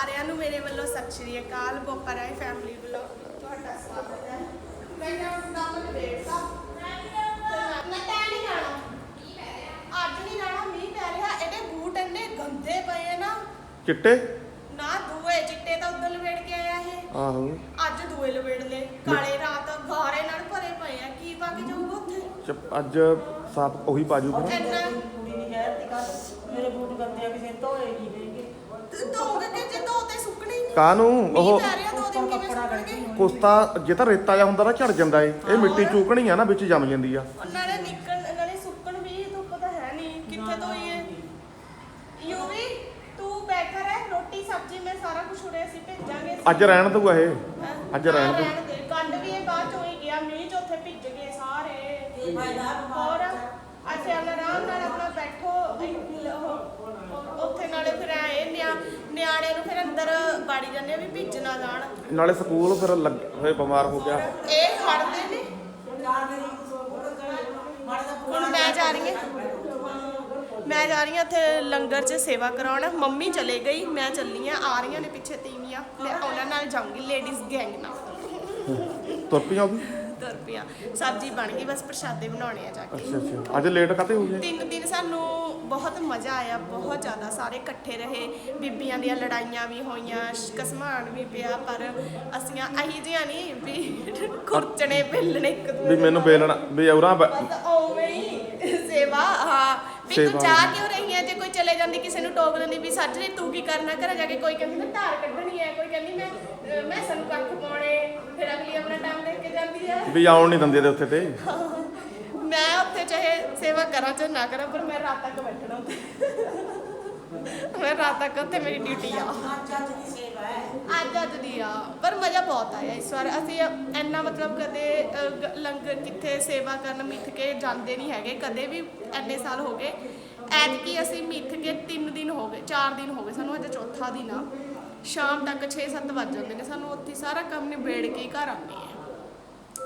ਸਾਰਿਆਂ ਨੂੰ ਮੇਰੇ ਵੱਲੋਂ ਸਤਿ ਸ਼੍ਰੀ ਅਕਾਲ ਬੋਕਰ ਆਈ ਫੈਮਿਲੀ ਵੱਲੋਂ ਤੁਹਾਡਾ ਸਵਾਗਤ ਹੈ। ਮੈਂ ਨਾਮ ਲਵੇਟਾ ਮੈਂ ਤਾਂ ਨਹੀਂ ਜਾਣਾ। ਅੱਜ ਨਹੀਂ ਜਾਣਾ ਮੀਂਹ ਪੈ ਰਿਹਾ ਇਹਦੇ ਬੂਟ ਇੰਨੇ ਗੰਦੇ ਪਏ ਆ ਨਾ। ਚਿੱਟੇ? ਨਾ ਦੂਏ ਚਿੱਟੇ ਤਾਂ ਉਦੋਂ ਲਵੇੜ ਕੇ ਆਇਆ ਇਹ। ਆਹੋ। ਅੱਜ ਦੂਏ ਲਵੇੜ ਲੈ ਕਾਲੇ ਰਾਤ ਗਾਰੇ ਨਾਲ ਭਰੇ ਪਏ ਆ। ਕੀ ਪਾ ਕੇ ਜਾਊਗਾ ਉੱਥੇ? ਚ- ਅੱਜ ਸਾਫ਼ ਉਹੀ ਪਾਜੂ ਪਰ ਇੰਨਾ ਮੇਰੇ ਬੂਟ ਗੰਦੇ ਆ ਕਿਸੇ ਨੇ ਧੋਏ ਨਹੀਂ ਧੋਗੇ ਕਿ ਜੇ ਧੋ ਤੇ ਸੁੱਕਣੇ ਹੀ ਨਹੀਂ। ਕਾਹਨੂੰ? ਮੀਂਹ ਉਹ ਪੈ ਰਿਹਾ ਦੋ ਦਿਨ ਕਿਵੇਂ ਸੁੱਕਣਗੇ? ਕੁਸਤਾ ਜੇ ਤਾਂ ਰੇਤਾ ਜਾਂ ਹੁੰਦਾ ਨਾ ਝੜ ਜਾਂਦਾ ਏ। ਇਹ ਮਿੱਟੀ ਚੂਕਣੀ ਆ ਨਾ ਵਿੱਚ ਜੰਮ ਜਾਂਦੀ ਆ। ਉਹਨਾਂ ਨੇ ਨਿਕਲ ਨਾਲੇ ਸੁੱਕਣ ਵੀ ਧੁੱਪ ਤਾਂ ਹੈ ਨਹੀਂ। ਕਿੱਥੇ ਧੋਈਏ? ਯੂਵੀ ਤੂੰ ਬੈਠਾ ਰਹਿ ਰੋਟੀ ਸਬਜ਼ੀ ਮੈਂ ਸਾਰਾ ਕੁਝ ਉਰੇ ਅਸੀਂ ਭੇਜਾਂਗੇ। ਅੱਜ ਰਹਿਣ ਦਊਗਾ ਇਹ? ਅੱਜ ਰਹਿਣ ਦਊ। ਦੇ। ਕੰਡ ਵੀ ਇਹ ਬਾਅਦ ਚੋਂ ਹੀ ਗਿਆ ਮੀਂਹ ਚ ਉੱਥੇ ਭਿੱਜ ਗਏ ਸਾਰੇ। ਹੋਰ ਅੱਛਾ ਆਰਾਮ ਨਾਲ ਆਪਣਾ ਬੈਠੋ ਉਹ- ਉੱਥੇ ਨਾਲੇ ਫਿਰ ਐ ਨਿਆ ਨਿਆਣੇ ਨੂੰ ਫਿਰ ਅੰਦਰ ਬਾੜੀ ਜਾਂਦੇ ਆ ਵੀ ਭਿੱਜ ਨਾ ਜਾਣ ਨਾਲੇ ਸਕੂਲ ਫਿਰ ਲੱਗ ਹੋਏ ਬਿਮਾਰ ਹੋ ਗਿਆ। ਇਹ ਖੜਦੇ ਨੇ। ਹੁਣ ਮੈਂ ਜਾ ਰਹੀ ਹਾਂ। ਮੈਂ ਜਾ ਰਹੀ ਹਾਂ ਉੱਥੇ ਲੰਗਰ 'ਚ ਸੇਵਾ ਕਰਾਉਣ। ਮੰਮੀ ਚਲੇ ਗਈ ਮੈਂ ਚੱਲੀ ਆ ਆ ਰਹੀਆਂ ਨੇ ਪਿੱਛੇ ਤੀਵੀਆਂ। ਮੈਂ ਉਹਨਾਂ ਨਾਲ ਜਾਊਂਗੀ ਲੇਡੀਜ਼ ਗੈਂਗ ਨਾਲ। ਤੁਰ ਉਹ ਵੀ? ਪਿਆ ਸਬਜ਼ੀ ਬਣ ਗਈ ਬਸ ਪ੍ਰਸ਼ਾਦੇ ਬਣਾਉਣੇ ਆ ਜਾ ਕੇ। ਅੱਛਾ ਅੱਛਾ। ਅੱਜ ਲੇਟ ਕਾਤੇ ਹੋ ਗਏ? ਤਿੰਨ ਦਿਨ ਸਾਨੂੰ ਬਹੁਤ ਮਜ਼ਾ ਆਇਆ ਬਹੁਤ ਜ਼ਿਆਦਾ। ਸਾਰੇ ਇਕੱਠੇ ਰਹੇ। ਬੀਬੀਆਂ ਦੀਆਂ ਲੜਾਈਆਂ ਵੀ ਹੋਈਆਂ ਕਸਮਾਨ ਵੀ ਪਿਆ ਪਰ ਅਸੀਂ ਅਹੀ ਜਿਹਾ ਨਹੀਂ ਵੀ ਖੁਰਚਣੇ ਪਿੱਲਣੇ ਇੱਕ ਦੂਜੇ ਵੀ ਮੈਨੂੰ ਬੇਲਣਾ ਵੀ ਔਰਾਂ ਬ- ਬਸ ਉਵੇਂ ਹੀ ਸੇਵਾ ਹਾਂ। ਵੀ ਤੂੰ। ਜਾ ਕਿਉਂ ਰਹੀ ਹੈ ਜੇ ਕੋਈ ਚਲੇ ਜਾਂਦੀ ਕਿਸੇ ਨੂੰ ਟੋਕ ਦਿੰਦੀ ਵੀ ਸੱਜਰੇ ਤੂੰ ਕੀ ਕਰਨਾ? ਘਰ ਜਾ ਕੇ ਕੋਈ ਕਹਿੰਦੀ ਮੈਂ ਧਾਰ ਕੱਢਣੀ ਹੈ। ਕੋਈ ਕਹਿੰਦੀ ਮੈਂ ਮੈਂ ਸਾਨੂੰ ਕੱਖ ਪਾਉਣੇ। ਫਿਰ ਅਗਲੀ ਆਪਣਾ ਟਾਈਮ ਦੇਖ ਕੇ ਜਾਂਦੀ ਹੈ ਵੀ ਆਉਣ ਨਹੀਂ ਦਿੰਦੇ ਤੇ ਉੱਥੇ ਤੇ। ਮੈਂ ਉੱਥੇ ਚਾਹੇ ਸੇਵਾ ਕਰਾਂ ਚਾਹੇ ਨਾ ਕਰਾਂ ਪਰ ਮੈਂ ਰਾਤ ਤੱਕ ਬੈਠਣਾ ਉੱਥੇ। ਮੈਂ ਰਾਤ ਤੱਕ ਉੱਥੇ ਮੇਰੀ ਡਿਊਟੀ ਆ। ਅੱਜ ਅੱਜ ਦੀ ਸੇਵਾ ਹੈ ਅੱਜ ਅੱਜ ਦੀ ਆ ਪਰ ਮਜ਼ਾ ਬਹੁਤ ਆਇਆ ਇਸ ਵਾਰ। ਅਸੀਂ ਇੰਨਾ ਮਤਲਬ ਕਦੇ ਅ, ਲੰਗਰ ਕਿੱਥੇ ਸੇਵਾ ਕਰਨ ਮਿੱਥ ਕੇ ਜਾਂਦੇ ਨਹੀਂ ਹੈਗੇ ਕਦੇ ਵੀ ਇੰਨੇ ਸਾਲ ਹੋ ਗਏ। ਐਤਕੀ ਅਸੀਂ ਮਿੱਥ ਕੇ 3 ਦਿਨ ਹੋ ਗਏ 4 ਦਿਨ ਹੋ ਗਏ ਸਾਨੂੰ ਅੱਜ ਚੌਥਾ ਦਿਨ ਆ। ਸ਼ਾਮ ਤੱਕ 6-7 ਵੱਜ ਜਾਂਦੇ ਨੇ ਸਾਨੂੰ ਉੱਥੇ ਸਾਰਾ ਕੰਮ ਨਿਬੇੜ ਕੇ ਹੀ ਘਰ ਆਉਂਦੇ ਆ।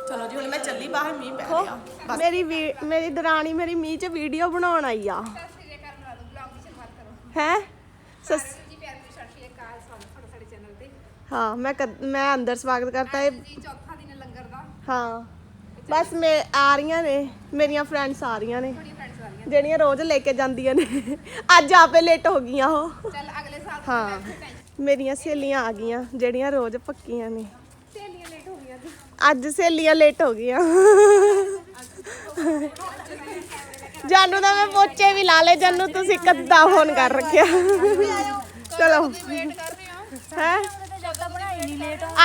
ਚਲੋ ਜੀ ਹੁਣ ਮੈਂ ਚੱਲੀ ਬਾਹਰ ਮੀਂਹ ਪੈ ਰਿਹਾ। ਮੇਰੀ ਮੇਰੀ ਦਰਾਣੀ ਮੇਰੀ ਮੀਂਹ 'ਚ ਵੀਡੀਓ ਬਣਾਉਣ ਆਈ ਆ। ਹੈ? ਸਸ ਜੀ ਪਿਆਰ ਭਰੀ ਸਤਿ ਸ਼੍ਰੀ ਅਕਾਲ ਸਵਾਗਤ ਤੁਹਾਡਾ ਸਾਡੇ ਚੈਨਲ ਤੇ। ਹਾਂ ਮੈਂ ਕਦ- ਮੈਂ ਅੰਦਰ ਸਵਾਗਤ ਕਰਤਾ ਹੈ ਜੀ ਚੌਥਾ ਦਿਨ ਲੰਗਰ ਦਾ। ਹਾਂ ਬਸ ਮੈਂ ਆ ਰਹੀਆਂ ਨੇ ਮੇਰੀਆਂ ਫਰੈਂਡਸ ਆ ਰਹੀਆਂ ਨੇ। ਤੁਹਾਡੀ ਫਰੈਂਡਸ ਆ ਰਹੀਆਂ ਜਿਹੜੀਆਂ ਰੋਜ਼ ਲੈ ਕੇ ਜਾਂਦੀਆਂ ਨੇ। ਅੱਜ ਆਪੇ ਲੇਟ ਹੋ ਗਈਆਂ ਉਹ। ਚੱਲ ਅਗਲੇ ਸਾਲ ਤੋਂ ਹਾਂ ਮੇਰੀਆਂ ਸਹੇਲੀਆਂ ਆ ਗਈਆਂ ਜਿਹੜੀਆਂ ਰੋਜ਼ ਪੱਕੀਆਂ ਨੇ। ਸਹੇਲੀਆਂ ਲੇਟ ਹੋ ਗਈਆਂ ਜੀ ਅੱਜ ਸਹੇਲੀਆਂ ਲੇਟ ਹੋ ਗਈਆਂ। ਜਾਨੂ ਦਾ ਮੈਂ ਪੋਚੇ ਵੀ ਲਾ ਲਏ, ਜਾਨੂ ਤੁਸੀਂ ਕੱਦਾ ਫੋਨ ਕਰ ਰੱਖਿਆ। ਚਲੋ। ਹੈ?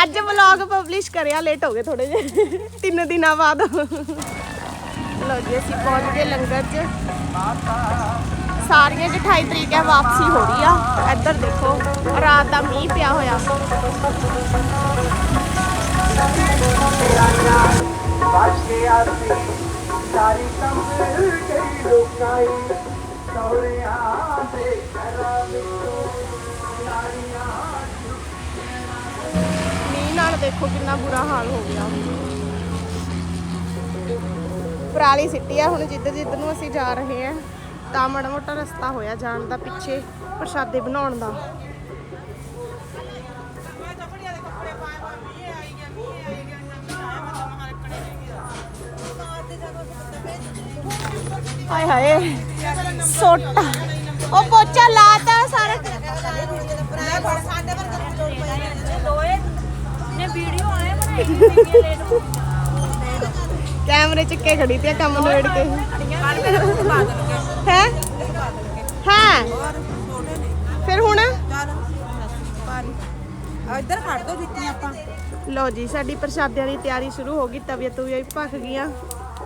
ਅੱਜ ਵਲੌਗ ਪਬਲਿਸ਼ ਕਰਿਆ ਲੇਟ ਹੋ ਗਏ ਥੋੜੇ ਜਿਹੇ। ਤਿੰਨ ਦਿਨਾਂ ਬਾਅਦ। ਲੋ ਜੀ, ਅਸੀਂ ਪਹੁੰਚ ਗਏ ਲੰਗਰ 'ਚ। ਸਾਰੀਆਂ 28 ਤਰੀਕ ਹੈ, ਵਾਪਸੀ ਹੋ ਰਹੀ ਆ। ਇੱਧਰ ਦੇਖੋ, ਰਾਤ ਦਾ ਮੀਂਹ ਪਿਆ ਹੋਇਆ। ਬਚ ਕੇ ਆਸੀ ਸਾਰੀ ਕੰਬਲ ਗਈ ਲੁਕਾਈ। ਸੋਹਣਿਆਂ ਦੇ ਘਰਾਂ ਵਿੱਚੋਂ ਨਾਰੀਆਂ ਮੀਂਹ ਨਾਲ ਦੇਖੋ ਕਿੰਨਾ ਬੁਰਾ ਹਾਲ ਹੋ ਗਿਆ। ਪਰਾਲੀ ਸਿੱਟੀ ਆ, ਹੁਣ ਜਿੱਧਰ ਜਿੱਧਰ ਨੂੰ ਅਸੀਂ ਜਾ ਰਹੇ ਹਾਂ ਤਾਂ ਮਾੜਾ ਮੋਟਾ ਰਸਤਾ ਹੋਇਆ ਜਾਣ ਦਾ ਪਿੱਛੇ, ਪ੍ਰਸ਼ਾਦੇ ਬਣਾਉਣ ਦਾ। ਹਾਏ ਹਾਏ। ਸੋਟਾ। ਉਹ ਪੋਚਾ ਲਾਤਾ ਸਾਰਾ। ਕੈਮਰੇ ਚੱਕੇ ਖੜੀ ਤੇ ਕੰਮ ਨਵੇੜ ਕੇ। ਹੈ? ਹਾਂ। ਫਿਰ ਹੁਣ? ਇੱਧਰ ਖੜ ਦੋ ਜੁੱਤੀਆਂ ਆਪਾਂ। ਲੋ ਜੀ ਸਾਡੀ ਪ੍ਰਸ਼ਾਦਿਆਂ ਦੀ ਤਿਆਰੀ ਸ਼ੁਰੂ ਹੋ ਗਈ ਤਵੀਅਤ ਵੀ ਭੱਖ ਗਈਆਂ।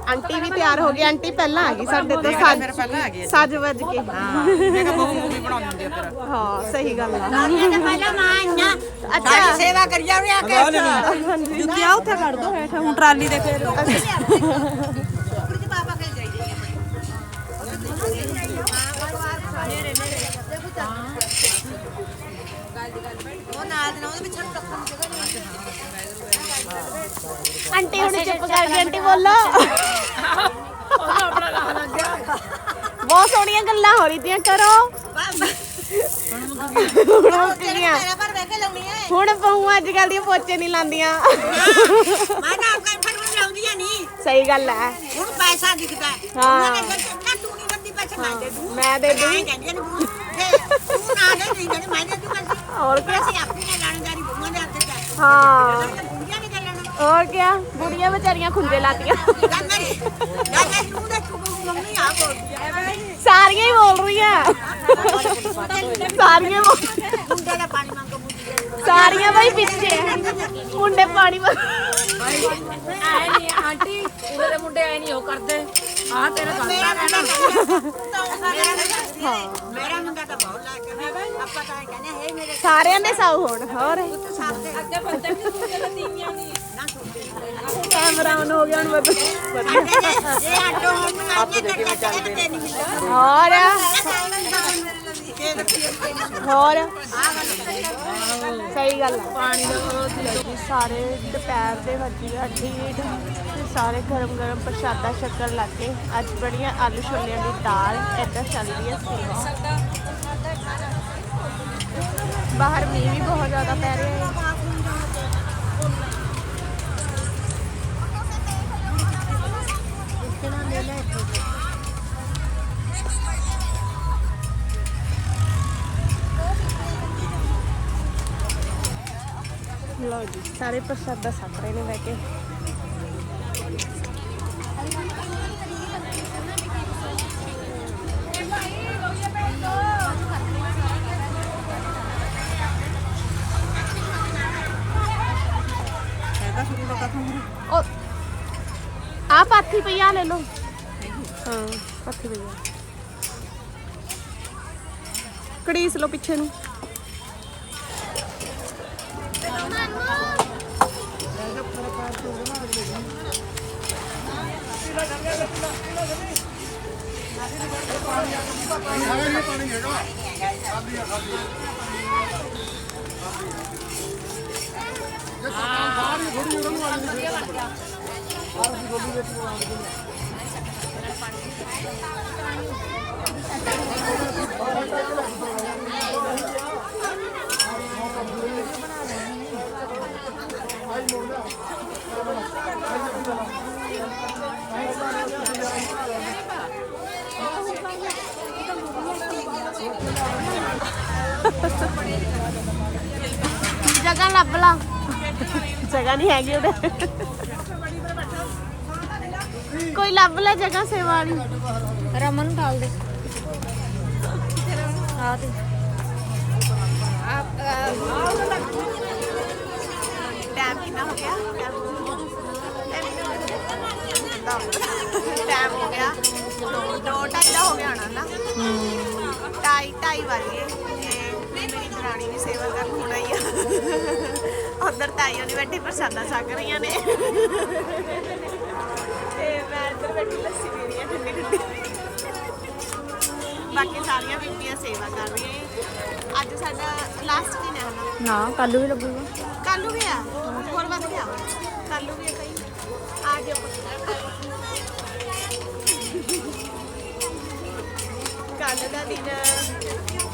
ਆਂਟੀ ਵੀ ਤਿਆਰ ਹੋ ਗਈ ਆਂਟੀ ਪਹਿਲਾਂ ਆ ਗਈ ਸਾਡੇ ਤੋਂ ਸੱਜ ਪਹਿਲਾਂ ਆ ਗਈ ਸੱਜ ਵੱਜ ਕੇ। ਮੈਂ ਕਿਹਾ ਬਹੁ ਮੂਵੀ ਬਣਾਉਣੀ ਹੁੰਦੀ ਆ ਤੇਰਾ ਹਾਂ ਸਹੀ ਗੱਲ ਆ। ਪਹਿਲਾਂ ਮਾਂ ਆਈਆਂ। ਅੱਛਾ। ਸੇਵਾ ਕਰੀ ਜਾਵੇ ਆ ਕੇ। ਜੁੱਤੀਆਂ ਉੱਥੇ ਖੜ ਦੋ ਹੇਠ ਹੁਣ ਟਰਾਲੀ ਦੇ ਫੇਰ ਆਂਟੀ ਹੁਣ ਚੁੱਪ ਕਰ ਗਈ। ਆਂਟੀ ਬੋਲੋ। ਬਹੁਤ ਸੋਹਣੀਆਂ ਗੱਲਾਂ ਹੋ ਰਹੀਆਂ ਕਰੋ। ਹੁਣ ਮੁੱਕ ਗਈਆਂ। ਮੇਰਾ ਪਰ ਵੇਖ ਕੇ ਲਾਉਣੀ ਹੈ ਹੁਣ ਪਹੂ ਅੱਜ ਕੱਲ ਦੀਆਂ ਪੋਚੇ ਨਹੀਂ ਲਾਉਂਦੀਆਂ। ਮੈਂ ਤਾਂ ਆਪਣਾ ਫੜ ਨੂੰ ਲਾਉਂਦੀਆਂ ਨਹੀਂ ਸਹੀ ਗੱਲ ਹੈ ਹੁਣ ਪੈਸਾ ਦਿਖਦਾ ਹੈ ਹਾਂ। ਉਹਨਾਂ ਨੇ ਕਿਹਾ ਨਾ ਤੂੰ ਨਹੀਂ ਬੰਦੀ ਪੈਸੇ ਮੈਂ ਦੇ ਦੂੰ। ਮੈਂ ਦੇ ਦੂੰ। ਨਹੀਂ ਕਹਿੰਦੀਆਂ ਨੇ ਬੂ ਤੂੰ ਨਾ ਦੇ ਨਹੀਂ ਕਹਿੰਦੇ ਮੈਂ ਦੇ ਦੂੰ ਪੈਸੇ ਹੋਰ ਕੀ ਅਸੀਂ ਆਪਣੀ ਨਾਲ ਬੁੱਢੀਆਂ ਦੇ ਹੱਥ 'ਚ। ਹੈ। ਹਾਂ ਨੇ ਕਰ ਲੈਣਾ। ਹੋਰ ਕੀ ਬੁੜੀਆਂ ਵਿਚਾਰੀਆਂ ਖੁੰਝੇ ਲਾਤੀਆਂ ਗੱਲ ਨਹੀਂ ਤੂੰ ਦੇ ਤੂੰ ਮੰਮੀ ਆ ਬੋਲਦੀ ਹੈ ਸਾਰੀਆਂ ਹੀ ਬੋਲ ਰਹੀਆਂ ਸਾਰੀਆਂ ਮੁੰਡੇ ਦਾ ਪਾਣੀ ਮੰਗੋ ਮੁੰਡੇ ਸਾਰੀਆਂ ਬਈ ਪਿੱਛੇ। ਆ। ਮੁੰਡੇ ਪਾਣੀ ਮੰਗ ਐ ਨਹੀਂ ਆਂਟੀ ਇਹਨਾਂ ਦੇ ਮੁੰਡੇ ਐ ਨਹੀਂ ਉਹ ਕਰਦੇ। ਆਹ ਤੇਰਾ ਗੱਲ ਮੇਰਾ ਮੁੰਡਾ ਤਾਂ ਮੇਰਾ ਮੁੰਡਾ ਤਾਂ ਬਹੁਤ ਲਾਇਕ ਹੈ ਆਪਾਂ ਤਾਂ ਇਹ ਕਹਿੰਦੇ ਹੈ ਮੇਰੇ ਸਾਰਿਆਂ ਦੇ ਸਾਊ ਹੋਣ ਹੋਰ? ਸਾਹਮਣੇ ਅੱਗੇ ਬੰਦੇ ਵੀ ਮੁੰਡੇ ਦੇ ਤੀਵੀਆਂ ਨਹੀਂ ਨਾ ਸੁਣਦੇ ਕੈਮਰਾ ਆਨ ਹੋ ਗਿਆ ਹੁਣ ਬਸ ਇਹ ਆਟੋ ਹੁਣ ਆਪ ਦੇ ਕੇ ਚੱਲਦੇ ਨਹੀਂ ਮਿਲਦਾ। ਹੋਰ? ਹੋਰ? ਸਹੀ ਗੱਲ ਹੈ ਪਾਣੀ ਦਾ ਸਾਰੇ ਦੁਪਹਿਰ ਦੇ ਵੱਜੀ ਆ ਠੀਕ ਤੇ ਸਾਰੇ ਗਰਮ ਗਰਮ ਪ੍ਰਸ਼ਾਦਾ ਸ਼ੱਕਰ ਲਾ ਕੇ ਅੱਜ ਬੜੀਆਂ ਆਲੂ ਛੋਲਿਆਂ ਦੀ ਦਾਲ ਏਦਾਂ ਚੱਲਦੀ ਰਹੀ ਹੈ ਸੇਵਾ। ਬਾਹਰ ਮੀਂਹ ਵੀ ਬਹੁਤ ਜ਼ਿਆਦਾ ਪੈ ਰਿਹਾ ਹੈ। ਲਓ ਜੀ ਸਾਰੇ ਪ੍ਰਸ਼ਾਦਾ ਛਕ ਰਹੇ ਨੇ ਬਹਿ ਕੇ। ਉਹ ਆ ਪਾਥੀ ਪਈ ਆ ਲੈ ਲਓ। ਹਾਂ ਪਾਥੀ ਪਈ ਆ। ਕੜੀਸ ਲਓ ਪਿੱਛੇ ਨੂੰ। ਆਈ ਮੋੜਾ ਜਗ੍ਹਾ ਲੱਭ ਲਾ ਜਗ੍ਹਾ ਨਹੀਂ ਹੈਗੀ ਉਹਦੇ ਕੋਈ ਲੱਭ ਲੈ ਜਗ੍ਹਾ ਸੇਵਾ ਵਾਲੀ ਰਮਨ ਨੂੰ ਡਾਲ ਦੇ ਆ ਤੇ ਟਾਈਮ ਕਿੰਨਾ ਹੋ ਗਿਆ ਟਾਈਮ ਹੋ ਗਿਆ। ਦੋ ਦੋ ਢਾਈ ਦਾ ਹੋ ਗਿਆ ਹੋਣਾ ਨਾ। ਢਾਈ ਢਾਈ ਵੱਜ ਗਏ। ਤੇ ਮੇਰੀ ਦਰਾਣੀ ਵੀ ਸੇਵਾ ਕਰਨ ਹੋਣਾ ਹੀ ਆ। ਉਧਰ ਤਾਈਆਂ ਨੇ ਬੈਠੇ ਪ੍ਰਸਾਦਾ ਛਕ ਰਹੀਆਂ ਨੇ। ਤੇ ਮੈਂ ਇੱਧਰ ਬੈਠੀ ਲੱਸੀ ਪੀ ਰਹੀ ਹਾਂ ਠੰਡੀ ਠੰਡੀ। ਬਾਕੀ ਸਾਰੀਆਂ ਬੀਬੀਆਂ ਸੇਵਾ ਕਰ ਰਹੀਆਂ। ਅੱਜ ਸਾਡਾ ਲਾਸਟ ਦਿਨ ਹੈ ਨਾ ਨਾ ਕੱਲ ਵੀ ਲੱਗੂਗਾ। ਕੱਲੂ ਵੀ ਆ? ਹੋਰ ਵੱਧ ਗਿਆ ਕੱਲੂ ਵੀ ਆ ਕਈ ਆ ਜਾ ਕੱਲ ਦਾ ਦਿਨ।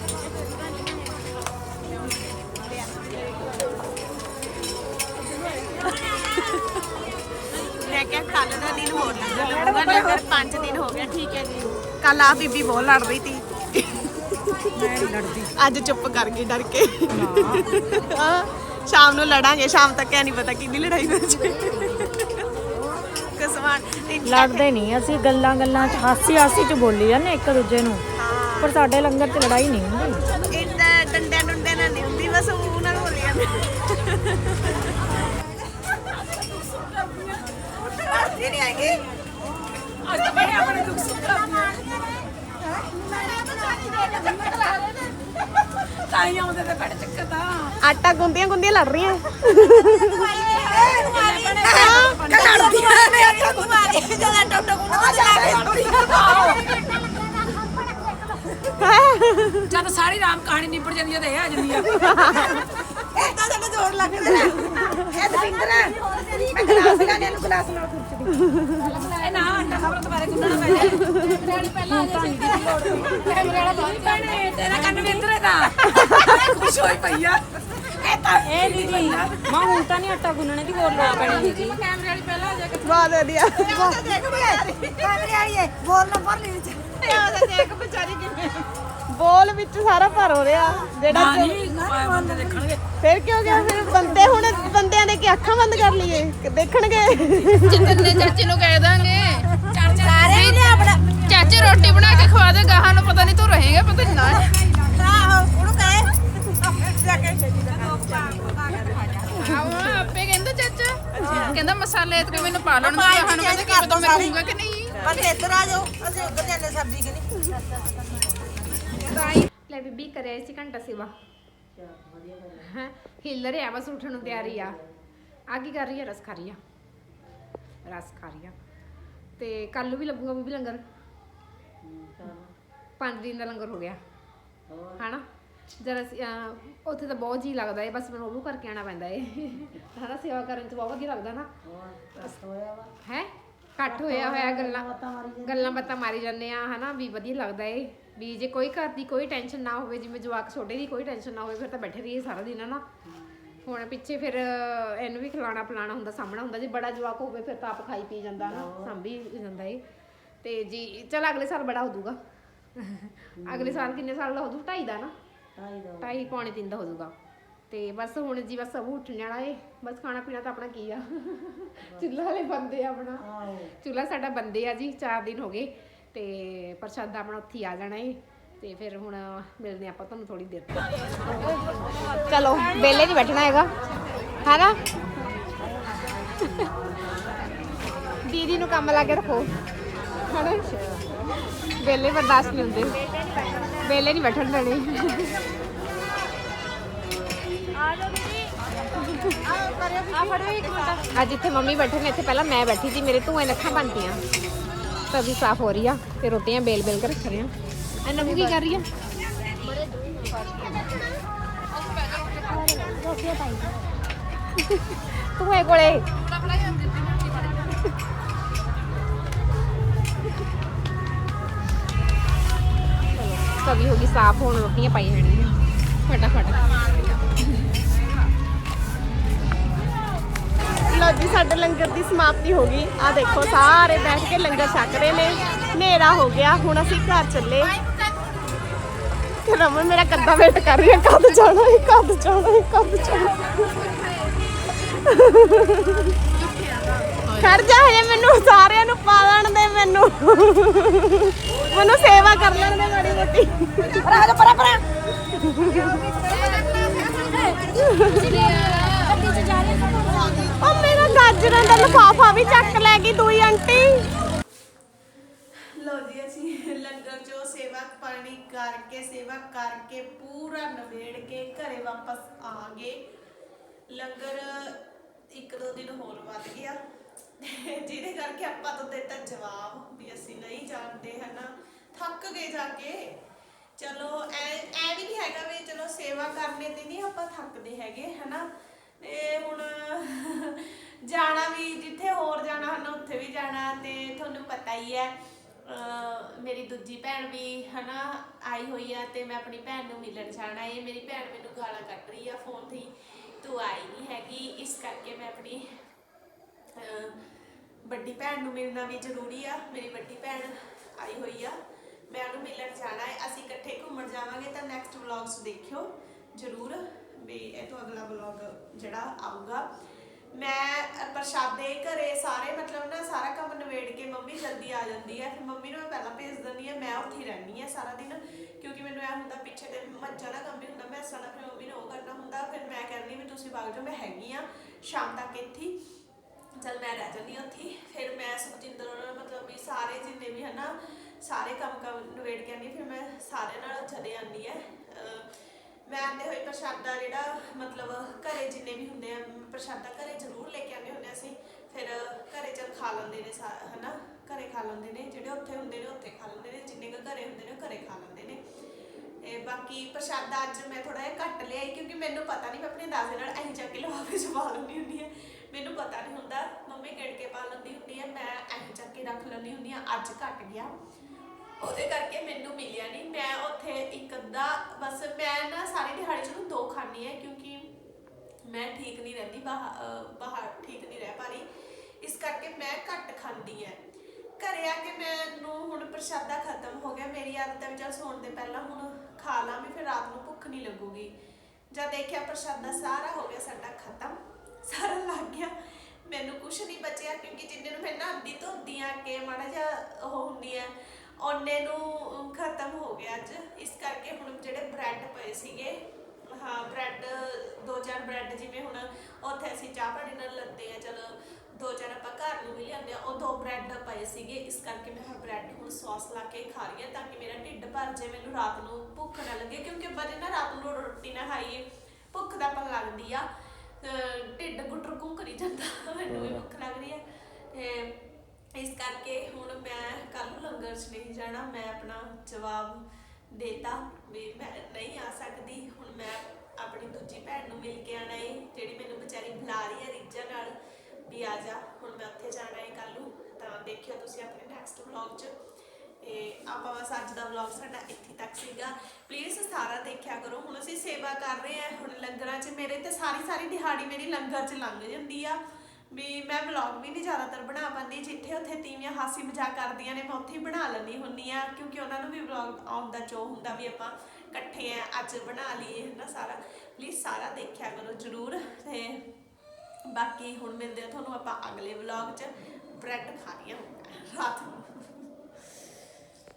ਮੈਂ ਕਿਹਾ ਕੱਲ ਦਾ ਦਿਨ ਹੋਰ ਲੱਗੂਗਾ ਲੱਗਰ 5 ਦਿਨ। ਹੋ ਗਿਆ ਠੀਕ ਹੈ ਜੀ। ਕੱਲ ਆ ਬੀਬੀ ਬਹੁਤ ਲੜ ਰਹੀ ਸੀ। ਮੈਂ ਨਹੀਂ ਲੜਦੀ। ਅੱਜ ਚੁੱਪ ਕਰ ਗਈ ਡਰ ਕੇ। ਹਾਂ, ਸ਼ਾਮ ਨੂੰ ਲੜਾਂਗੇ ਸ਼ਾਮ ਤੱਕ ਐ ਨਹੀਂ ਪਤਾ ਕਿੰਨੀ ਲੜਾਈ ਹੋ ਜੇ ਕਸਮਾਨ ਲੜਦੇ ਨਹੀਂ ਅਸੀਂ ਗੱਲਾਂ ਗੱਲਾਂ ਚ ਹਾਸੀ ਹਾਸੀ ਚ ਬੋਲੀ ਜਾਂਦੇ ਇੱਕ ਦੂਜੇ ਨੂੰ। ਪਰ ਸਾਡੇ ਲੰਗਰ ਚ ਲੜਾਈ ਨਹੀਂ ਹੁੰਦੀ। ਇੰਦਾ ਡੰਡਿਆਂ ਡੁੰਡਿਆਂ ਨਾਲ ਨਹੀਂ ਹੁੰਦੀ ਬਸ ਮੂੰਹ ਨਾਲ ਬੋਲੀ ਜਾਂਦੇ ਨਹੀਂ ਆਏਗੇ ਤਾਈਆਂ ਉਹਦੇ ਤੇ ਬੜ ਚੱਕਦਾ ਆਟਾ ਗੁੰਦੀਆਂ ਗੁੰਦੀਆਂ ਲੜ ਰਹੀਆਂ। ਲੜਦੀਆਂ ਨੇ ਅੱਖਾਂ ਘੁਮਾਰੇ ਜਦੋਂ ਟੋਟੋ ਕੋਲ ਜਦ ਸਾਰੀ ਰਾਮ ਕਹਾਣੀ ਨਿਬੜ ਜਾਂਦੀ ਹੈ ਤੇ ਇਹ ਆ ਜਾਂਦੀ ਆ ਇੱਦਾਂ ਸਾਡਾ ਜ਼ੋਰ ਲੱਗਦਾ ਇਹ ਦਵਿੰਦਰ ਮੈਂ ਗਲਾਸ ਲੈਣੇ ਨੂੰ ਗਲਾਸ ਨਾਲ ਖੁਰਚਦੀ ਇਹ ਨਾ ਆਟਾ ਖਬਰ ਦੁਬਾਰੇ ਗੁੰਨਣਾ ਪੈ ਗਿਆ ਕੈਮਰੇ ਵਾਲਾ ਬਹੁਤ ਭੈਣੇ ਤੇਰਾ ਕੰਨ ਵੀ ਇੱਧਰ ਦਾ ਖੁਸ਼ ਹੋਈ ਪਈ ਆ ਇਹ ਤਾਂ ਇਹ ਦੀਦੀ ਮਾਂ ਹੁਣ ਤਾਂ ਨਹੀਂ ਆਟਾ ਗੁੰਨਣੇ ਦੀ ਹੋਰ ਲੋੜ ਪੈਣੀ ਦੀਦੀ ਕੈਮਰੇ ਵਾਲੀ ਪਹਿਲਾਂ ਆ ਜਾ ਕੇ ਬਹੁਤ ਵਧੀਆ ਦੇਖ ਵੀ ਕੈਮਰੇ ਵਾਲੀ ਬੋਲ ਨਾ ਲਈ ਵਿੱਚ ਆ ਜਾ ਦੇਖ ਵਿਚਾਰੀ ਕਿਵੇਂ ਬੋਲ ਵਿੱਚ ਸਾਰਾ ਭਰ ਹੋ ਰਿਹਾ। ਜਿਹੜਾ ਨਾ ਨਹੀਂ ਬੰਦੇ ਦੇਖਣਗੇ। ਫਿਰ ਕਿਉਂ ਗਿਆ? ਫਿਰ ਬੰਦੇ ਹੁਣ ਬੰਦਿਆਂ ਦੇ ਕੀ ਅੱਖਾਂ ਬੰਦ ਕਰ ਲਈਏ। ਦੇਖਣਗੇ। ਜਿੱਦਣ ਦੇ ਚਾਚੇ ਨੂੰ ਕਹਿ ਦਾਂਗੇ। ਸਾਰੇ ਨੇ ਆਪਣਾ ਚਾਚੇ ਰੋਟੀ ਬਣਾ ਕੇ ਖਵਾ ਦੇ ਗਾਹਾਂ ਨੂੰ ਪਤਾ ਨਹੀਂ ਤੂੰ ਰਹੇਗਾ ਪਤਾ ਨਹੀਂ ਨਾ। ਆਹੋ ਉਹਨੂੰ ਕਹੇ। ਜਾ ਕੇ ਆਹੋ ਆਪੇ ਕਹਿੰਦਾ ਚਾਚਾ। ਕਹਿੰਦਾ ਮਸਾਲੇ ਤੇ ਮੈਨੂੰ ਪਾ ਲੈਣ ਦੇ ਗਾਹਾਂ ਨੂੰ ਕਹਿੰਦਾ ਕੀ ਪਤਾ ਮੈਂ ਕਹੂੰਗਾ ਕਿ ਨਹੀਂ। ਪਰ ਇੱਧਰ ਆ ਜਾਓ। ਅਸੀਂ ਉੱਧਰ ਜਾਂਦੇ ਸਬਜ਼ੀ ਕਿ ਨਹੀਂ? ਲੈ ਬੀਬੀ ਕਰਿਆ ਸੀ ਘੰਟਾ ਸੇਵਾ। ਹਾਂ? ਹਿੱਲ ਰਿਹਾ ਬਸ ਉੱਠਣ ਨੂੰ ਤਿਆਰੀ ਆ। ਆ ਕੀ ਕਰ ਰਹੀ ਹੈ ਰਸ ਖਾ ਰਹੀ ਆ। ਰਸ ਖਾ ਰਹੀ ਆ। ਤੇ ਕੱਲ ਨੂੰ ਵੀ ਲੱਗੂਗਾ ਬੀਬੀ ਲੰਗਰ? ਪੰਜ ਦਿਨ ਦਾ ਲੰਗਰ ਹੋ ਗਿਆ। ਹਨਾ? ਜਰਾ ਉੱਥੇ ਤਾਂ ਬਹੁਤ ਜੀ ਲੱਗਦਾ ਏ ਬਸ ਮੈਨੂੰ ਉਹ ਕਰਕੇ ਆਣਾ ਪੈਂਦਾ ਏ। ਹਨਾ ਸੇਵਾ ਕਰਨ ਚ ਬਹੁਤ ਵਧੀਆ ਲੱਗਦਾ ਨਾ। ਹੈ? ਇਕੱਠ ਹੋਇਆ ਹੋਇਆ ਗੱਲਾਂ ਗੱਲਾਂ ਬਾਤਾਂ ਮਾਰੀ ਜਾਂਦੇ ਆ ਹਨਾ? ਵੀ ਵਧੀਆ ਲੱਗਦਾ ਏ। ਵੀ ਜੇ ਕੋਈ ਘਰ ਦੀ ਕੋਈ ਟੈਨਸ਼ਨ ਨਾ ਹੋਵੇ ਜਿਵੇਂ ਜਵਾਕ ਛੋਟੇ ਦੀ ਕੋਈ ਟੈਨਸ਼ਨ ਨਾ ਹੋਵੇ ਫਿਰ ਤਾਂ ਬੈਠੇ ਰਹੀਏ ਸਾਰਾ ਦਿਨ ਹਨਾ? ਹੁਣ ਪਿੱਛੇ ਫਿਰ ਇਹਨੂੰ ਵੀ ਖਿਲਾਣਾ ਪਿਲਾਣਾ ਹੁੰਦਾ ਸਾਹਮਣਾ ਹੁੰਦਾ। ਜੇ ਬੜਾ ਜਵਾਕ ਹੋਵੇ ਫਿਰ ਤਾਂ ਆਪ ਖਾਈ ਪੀ ਜਾਂਦਾ ਨਾ ਸਾਂਭੀ ਜਾਂਦਾ ਏ। ਤੇ ਜੀ ਚਲ ਅਗਲੇ ਸਾਲ ਬੜਾ ਹੋ ਜਾਊਗਾ। ਅਗਲੇ ਸਾਲ ਕਿੰਨੇ ਸਾਲ ਦਾ ਹੋ ਜੂ ਢਾਈ ਦਾ ਨਾ ਢਾਈ ਪੌਣੇ ਤਿੰਨ ਦਾ ਹੋ ਜਾਊਗਾ। ਤੇ ਬਸ ਹੁਣ ਜੀ ਬਸ ਸਭ ਉੱਠਣ ਵਾਲਾ ਏ। ਬਸ ਖਾਣਾ ਪੀਣਾ ਤਾਂ ਆਪਣਾ ਕੀ ਆ। ਚੁੱਲ੍ਹਾ ਵਾਲੇ ਬੰਦੇ ਆ ਆਪਣਾ। ਚੁੱਲ੍ਹਾ ਸਾਡਾ ਬੰਦੇ ਆ ਜੀ 4 ਦਿਨ ਹੋ ਗਏ। ਤੇ ਪ੍ਰਸ਼ਾਦਾ ਆਪਣਾ ਉੱਥੇ ਹੀ ਆ ਜਾਣਾ ਏ। ਤੇ ਫਿਰ ਹੁਣ ਮਿਲਦੇ ਆਪਾਂ ਤੁਹਾਨੂੰ ਥੋੜੀ ਦੇਰ ਤੱਕ। ਚਲੋ ਵੇਲੇ ਨਹੀਂ ਬੈਠਣਾ ਹੈਗਾ। ਹੈਨਾ? ਦੀਦੀ ਨੂੰ ਕੰਮ ਲਾ ਕੇ ਰੱਖੋ। ਹੈਨਾ? ਵੇਲੇ ਬਰਦਾਸ਼ਤ ਨਹੀਂ ਹੁੰਦੇ। ਵੇਲੇ ਨਹੀਂ ਬੈਠਣ ਦੇਣੇ। ਅੱਜ ਇੱਥੇ ਮੰਮੀ ਬੈਠੇ ਨੇ ਇੱਥੇ ਪਹਿਲਾਂ ਮੈਂ ਬੈਠੀ ਸੀ ਮੇਰੇ ਧੂਆਂ ਲੱਖਾਂ ਬਣਤੀਆਂ ਸਬਜ਼ੀ ਸਾਫ਼ ਹੋ ਰਹੀ ਆ ਤੇ ਰੋਟੀਆਂ ਬੇਲ ਬੇਲ ਕੇ ਰੱਖ ਰਹੇ ਆ ਐ ਨਮੂ ਕੀ ਕਰ ਰਹੀ ਆ ਧੂਏ ਕੋਲੇ ਸਬਜ਼ੀ ਹੋ ਗਈ ਸਾਫ਼ ਹੁਣ ਰੋਟੀਆਂ ਪਾਈ ਜਾਣੀਆਂ ਫਟਾਫਟ ਸਾਡੇ ਲੰਗਰ ਦੀ ਸਮਾਪਤੀ ਹੋ ਗਈ। ਆ ਦੇਖੋ, ਸਾਰੇ ਬੈਠ ਕੇ ਲੰਗਰ ਛਕ ਰਹੇ ਨੇ। ਹਨੇਰਾ ਹੋ ਗਿਆ। ਹੁਣ ਅਸੀਂ ਘਰ ਚੱਲੇ। ਤੇ ਰਮਨ ਮੇਰਾ ਕੱਦਾ ਵੇਟ ਕਰ ਰਹੀ ਹੈ। ਕਦ ਜਾਣਾ ਹੈ, ਕਦ ਜਾਣਾ ਹੈ, ਕਦ ਜਾਣਾ ਖੜ ਜਾ ਹਜੇ ਮੈਨੂੰ, ਸਾਰਿਆਂ ਨੂੰ ਪਾ ਲੈਣ ਦੇ ਮੈਨੂੰ। ਮੈਨੂੰ ਸੇਵਾ ਕਰ ਲੈਣ ਦੇ ਮਾੜੀ ਮੋਟੀ। ਪਰਾ। ਜਾ ਪਰਾ ਪਰਾ ਉਹ ਮੇਰਾ ਗਾਜਰਾਂ ਦਾ ਲਫਾਫਾ ਵੀ ਚੱਕ ਲੈ ਗਈ ਦੂਈ ਆਂਟੀ। ਲੋ ਜੀ, ਅਸੀਂ ਲੰਗਰ ਚੋਂ ਸੇਵਾ ਪਾਣੀ ਕਰਕੇ, ਸੇਵਾ ਕਰਕੇ ਪੂਰਾ ਨਵੇੜ ਕੇ ਘਰੇ ਵਾਪਸ ਆ ਗਏ। ਲੰਗਰ ਇੱਕ ਦੋ ਦਿਨ ਹੋਰ ਵੱਧ ਗਿਆ। ਜਿਹਦੇ ਕਰਕੇ ਆਪਾਂ ਤੋਂ ਦਿੱਤਾ ਜਵਾਬ ਵੀ ਅਸੀਂ ਨਹੀਂ ਜਾਣਦੇ, ਹਨਾ? ਥੱਕ ਗਏ ਜਾ ਕੇ। ਚਲੋ, ਐ ਐ ਵੀ ਨਹੀਂ ਹੈਗਾ ਵੀ ਚਲੋ ਸੇਵਾ ਕਰਨੇ ਤੇ ਨਹੀਂ ਆਪਾਂ ਥੱਕਦੇ ਹੈਗੇ, ਹਨਾ? ਤੇ ਹੁਣ ਜਾਣਾ ਵੀ ਜਿੱਥੇ ਹੋਰ ਜਾਣਾ ਹਨ ਉੱਥੇ ਵੀ ਜਾਣਾ ਤੇ ਤੁਹਾਨੂੰ ਪਤਾ ਹੀ ਹੈ ਮੇਰੀ ਦੂਜੀ ਭੈਣ ਵੀ ਹਨਾ ਆਈ ਹੋਈ ਆ ਤੇ ਮੈਂ ਆਪਣੀ ਭੈਣ ਨੂੰ ਮਿਲਣ ਜਾਣਾ ਏ ਮੇਰੀ ਭੈਣ ਮੈਨੂੰ ਗਾਲਾਂ ਕੱਢ ਰਹੀ ਆ ਫੋਨ ਤੇ ਹੀ, ਤੂੰ ਆਈ ਨਹੀਂ ਹੈਗੀ ਇਸ ਕਰਕੇ ਮੈਂ ਆਪਣੀ ਵੱਡੀ ਭੈਣ ਨੂੰ ਮਿਲਣਾ ਵੀ ਜ਼ਰੂਰੀ ਆ ਮੇਰੀ ਵੱਡੀ ਭੈਣ ਆਈ ਹੋਈ ਆ ਮੈਂ ਉਹਨੂੰ ਮਿਲਣ ਜਾਣਾ ਹੈ ਅਸੀਂ ਇਕੱਠੇ ਘੁੰਮਣ ਜਾਵਾਂਗੇ ਤਾਂ ਨੈਕਸਟ ਵਲੌਗਸ ਦੇਖਿਓ ਜ਼ਰੂਰ। ਵੀ ਇਹ ਤੋਂ ਅਗਲਾ ਵਲੌਗ ਜਿਹੜਾ ਆਊਗਾ। ਮੈਂ ਪ੍ਰਸ਼ਾਦੇ ਘਰੇ ਸਾਰੇ, ਮਤਲਬ ਨਾ ਸਾਰਾ ਕੰਮ ਨਵੇੜ ਕੇ ਮੰਮੀ ਜਲਦੀ ਆ ਜਾਂਦੀ ਹੈ। ਫਿਰ ਮੰਮੀ ਨੂੰ ਮੈਂ ਪਹਿਲਾਂ ਭੇਜ ਦਿੰਦੀ ਹਾਂ, ਮੈਂ ਉੱਥੇ ਹੀ ਰਹਿੰਦੀ ਹਾਂ ਸਾਰਾ ਦਿਨ। ਕਿਉਂਕਿ ਮੈਨੂੰ ਇਹ ਹੁੰਦਾ ਪਿੱਛੇ ਤੇ ਮੱਝਾਂ ਦਾ ਕੰਮ ਵੀ ਹੁੰਦਾ, ਮੈਂ ਸਾਡਾ ਫਿਰ ਮੰਮੀ ਨੂੰ ਉਹ ਕਰਨਾ ਹੁੰਦਾ। ਫਿਰ ਮੈਂ ਕਹਿੰਦੀ ਵੀ ਤੁਸੀਂ ਵਗ ਜਾਓ, ਮੈਂ ਹੈਗੀ ਆ ਸ਼ਾਮ ਤੱਕ ਇੱਥੇ ਹੀ। ਚਲ ਮੈਂ ਰਹਿ ਜਾਂਦੀ ਹਾਂ ਉੱਥੇ ਫਿਰ ਮੈਂ ਸੁਖਜਿੰਦਰ ਉਹਨਾਂ ਮਤਲਬ ਵੀ ਸਾਰੇ ਜਿੰਨੇ ਵੀ ਹਨਾ, ਸਾਰੇ ਕੰਮ ਕੰਮ ਨਵੇੜ ਕੇ ਆਉਂਦੀ ਫਿਰ ਮੈਂ ਸਾਰਿਆਂ ਨਾਲ ਚਲੇ ਆਉਂਦੀ ਹੈ। ਅਹ ਮੈਂ ਆਂਦੇ ਹੋਏ ਪ੍ਰਸ਼ਾਦਾ ਜਿਹੜਾ, ਮਤਲਬ ਘਰੇ ਜਿੰਨੇ ਵੀ ਹੁੰਦੇ ਆ, ਪ੍ਰਸ਼ਾਦਾ ਘਰੇ ਜ਼ਰੂਰ ਲੈ ਕੇ ਆਉਂਦੇ ਹੁੰਦੇ ਅਸੀਂ। ਫਿਰ ਘਰੇ ਚਲ ਖਾ ਲੈਂਦੇ ਨੇ ਸਾ- ਹਨਾ? ਘਰੇ ਖਾ ਲੈਂਦੇ ਨੇ, ਜਿਹੜੇ ਉੱਥੇ ਹੁੰਦੇ ਨੇ, ਉੱਥੇ ਖਾ ਲੈਂਦੇ ਨੇ, ਜਿੰਨੇ ਕੁ ਘਰੇ ਹੁੰਦੇ ਨੇ, ਉਹ ਘਰੇ ਖਾ ਲੈਂਦੇ ਨੇ। ਤੇ ਬਾਕੀ ਪ੍ਰਸ਼ਾਦਾ ਅੱਜ ਮੈਂ ਥੋੜਾ ਜਿਹਾ ਘੱਟ ਲਿਆ ਕਿਉਂਕਿ ਮੈਨੂੰ ਪਤਾ ਨਹੀਂ, ਮੈਂ ਆਪਣੇ ਦਾਦੇ ਨਾਲ ਐਂ ਚੱਕ ਕੇ ਲਵਾ ਕੇ ਜਵਾ ਲੈਂਦੀ ਹੁੰਦੀ ਹੈ ਮੈਨੂੰ ਪਤਾ ਨਹੀਂ ਹੁੰਦਾ, ਮੰਮੀ ਗਿਣ ਕੇ ਪਾ ਲੈਂਦੀ ਹੁੰਦੀ ਹੈ ਮੈਂ ਐਂ ਚੱਕ ਕੇ ਰੱਖ ਲੈਂਦੀ ਹੁੰਦੀ ਹਾਂ ਅੱਜ ਘੱਟ ਗਿਆ। ਉਹਦੇ ਕਰਕੇ ਮੈਨੂੰ ਮਿਲਿਆ ਨਹੀਂ ਮੈਂ ਉੱਥੇ ਇੱਕ ਅੱਧਾ, ਬਸ ਮੈਂ ਨਾ ਸਾਰੀ ਦਿਹਾੜੀ ਚ ਨੂੰ ਦੋ ਖਾਣੀ ਹੈ ਕਿਉਂਕਿ ਮੈਂ ਠੀਕ ਨਹੀਂ ਰਹਿੰਦੀ ਬਾਹਰ ਠੀਕ ਨਹੀਂ ਰਹਿ ਪਾ ਰਹੀ। ਇਸ ਕਰਕੇ ਮੈਂ ਘੱਟ ਖਾਂਦੀ ਐ ਘਰੇ ਆ ਕੇ ਮੈਨੂੰ ਹੁਣ ਪ੍ਰਸ਼ਾਦਾ ਖਤਮ ਹੋ ਗਿਆ। ਮੇਰੀ ਆਦਤ ਹੈ ਵਿਚਾਰ ਸੌਣ ਦੇ ਪਹਿਲਾਂ ਹੁਣ ਖਾ ਲਾਂ ਵੀ, ਫਿਰ ਰਾਤ ਨੂੰ ਭੁੱਖ ਨਹੀਂ ਲੱਗੂਗੀ। ਜਦ ਦੇਖਿਆ ਪ੍ਰਸ਼ਾਦਾ ਸਾਰਾ ਹੋ ਗਿਆ, ਸਾਡਾ ਖਤਮ। ਸਾਰਾ ਲੱਗ ਗਿਆ। ਮੈਨੂੰ ਕੁਝ ਨਹੀਂ ਬਚਿਆ ਕਿਉਂਕਿ ਜਿੰਨੇ ਨੂੰ ਮੈਂ ਨਾ ਅੱਧੀ ਧੋਦੀ ਆ ਕੇ ਮਾੜਾ ਜਿਹਾ ਉਹ ਹੁੰਦੀ ਹੈ ਉਹਨੇ ਨੂੰ ਖਤਮ ਹੋ ਗਿਆ ਅੱਜ। ਇਸ ਕਰਕੇ ਹੁਣ ਜਿਹੜੇ ਬ੍ਰੈਡ ਪਏ ਸੀਗੇ ਹਾਂ ਬ੍ਰੈਡ ਦੋ ਚਾਰ ਬ੍ਰੈਡ ਜਿਵੇਂ ਹੁਣ ਉੱਥੇ ਅਸੀਂ ਚਾਹ ਪਾਣੀ ਨਾਲ ਲੈਂਦੇ ਆ ਚਲੋ ਦੋ ਚਾਰ ਆਪਾਂ ਘਰ ਨੂੰ ਵੀ ਲਿਆਉਂਦੇ ਆ ਉਹ ਦੋ ਬ੍ਰੈਡ ਪਏ ਸੀਗੇ। ਇਸ ਕਰਕੇ ਮੈਂ ਬ੍ਰੈਡ ਹੁਣ ਸੌਸ ਲਾ ਕੇ ਖਾ ਰਹੀ ਹਾਂ ਤਾਂ ਕਿ ਮੇਰਾ ਢਿੱਡ ਭਰ ਜਾਏ ਮੈਨੂੰ ਰਾਤ ਨੂੰ ਭੁੱਖ ਨਾ ਲੱਗੇ ਕਿਉਂਕਿ ਬੜੇ ਨਾ ਰਾਤ ਨੂੰ ਰੋਟੀ ਨਾ ਖਾਈਏ ਭੁੱਖ ਦਾ ਪਨ ਲੱਗਦੀ ਆ। ਢਿੱਡ ਗੁੱਟਰ ਗੁੰ ਕਰੀ ਜਾਂਦਾ ਮੈਨੂੰ ਵੀ ਭੁੱਖ ਲੱਗ ਰਹੀ ਹੈ ਤੇ ਇਸ ਕਰਕੇ ਹੁਣ ਮੈਂ ਕੱਲ ਨੂੰ ਲੰਗਰ 'ਚ ਨਹੀਂ ਜਾਣਾ, ਮੈਂ ਆਪਣਾ ਜਵਾਬ ਦੇਤਾ ਵੀ ਮੈਂ ਨਹੀਂ ਆ ਸਕਦੀ। ਹੁਣ ਮੈਂ ਆਪਣੀ ਦੂਜੀ ਭੈਣ ਨੂੰ ਮਿਲ ਕੇ ਆਣਾ ਏ, ਜਿਹੜੀ ਮੈਨੂੰ ਵਿਚਾਰੀ ਬੁਲਾ ਰਹੀ ਹੈ ਰੀਜਾ ਨਾਲ ਵੀ ਆ ਜਾ, ਹੁਣ ਮੈਂ ਉੱਥੇ ਜਾਣਾ ਏ ਕੱਲ ਨੂੰ। ਤਾਂ ਦੇਖਿਓ ਤੁਸੀਂ ਆਪਣੇ ਨੈਕਸਟ ਵਲੌਗ 'ਚ। ਤੇ ਆਪਾਂ ਬਸ ਅੱਜ ਦਾ ਵਲੌਗ ਸਾਡਾ ਇੱਥੇ ਤੱਕ ਸੀਗਾ। ਪਲੀਜ਼ ਸਾਰਾ ਦੇਖਿਆ ਕਰੋ। ਹੁਣ ਅਸੀਂ ਸੇਵਾ ਕਰ ਰਹੇ ਹਾਂ। ਹੁਣ ਲੰਗਰਾਂ 'ਚ ਮੇਰੇ ਤੇ ਸਾਰੀ ਸਾਰੀ ਦਿਹਾੜੀ ਮੇਰੀ ਲੰਗਰ 'ਚ ਲੰਘ ਜਾਂਦੀ ਆ। ਵੀ ਮੈਂ ਵਲੌਗ ਵੀ ਨਹੀਂ ਜ਼ਿਆਦਾਤਰ ਬਣਾ ਪਾਉਂਦੀ ਜਿੱਥੇ ਉੱਥੇ ਤੀਵੀਆਂ ਹਾਸੀ ਮਜ਼ਾਕ ਕਰਦੀਆਂ ਨੇ, ਮੈਂ ਉੱਥੇ ਹੀ ਬਣਾ ਲੈਂਦੀ ਹੁੰਨੀ ਆ ਕਿਉਂਕਿ ਉਹਨਾਂ ਨੂੰ ਵੀ ਵਲੌਗ ਆਉਣ ਦਾ ਚਾਅ ਹੁੰਦਾ ਵੀ ਆਪਾਂ ਇਕੱਠੇ ਆ, ਅੱਜ ਬਣਾ ਲਈਏ ਨਾ ਸਾਰਾ। ਪਲੀਜ਼ ਸਾਰਾ ਦੇਖਿਆ ਕਰੋ ਜਰੂਰ, ਤੇ ਬਾਕੀ ਹੁਣ ਮਿਲਦੇ ਆ ਤੁਹਾਨੂੰ ਆਪਾਂ ਅਗਲੇ ਵਲੌਗ 'ਚ। ਬ੍ਰੈਡ ਖਾ ਰਹੀਆਂ ਖਾਣੀਆਂ ਰਾਤ ਨੂੰ।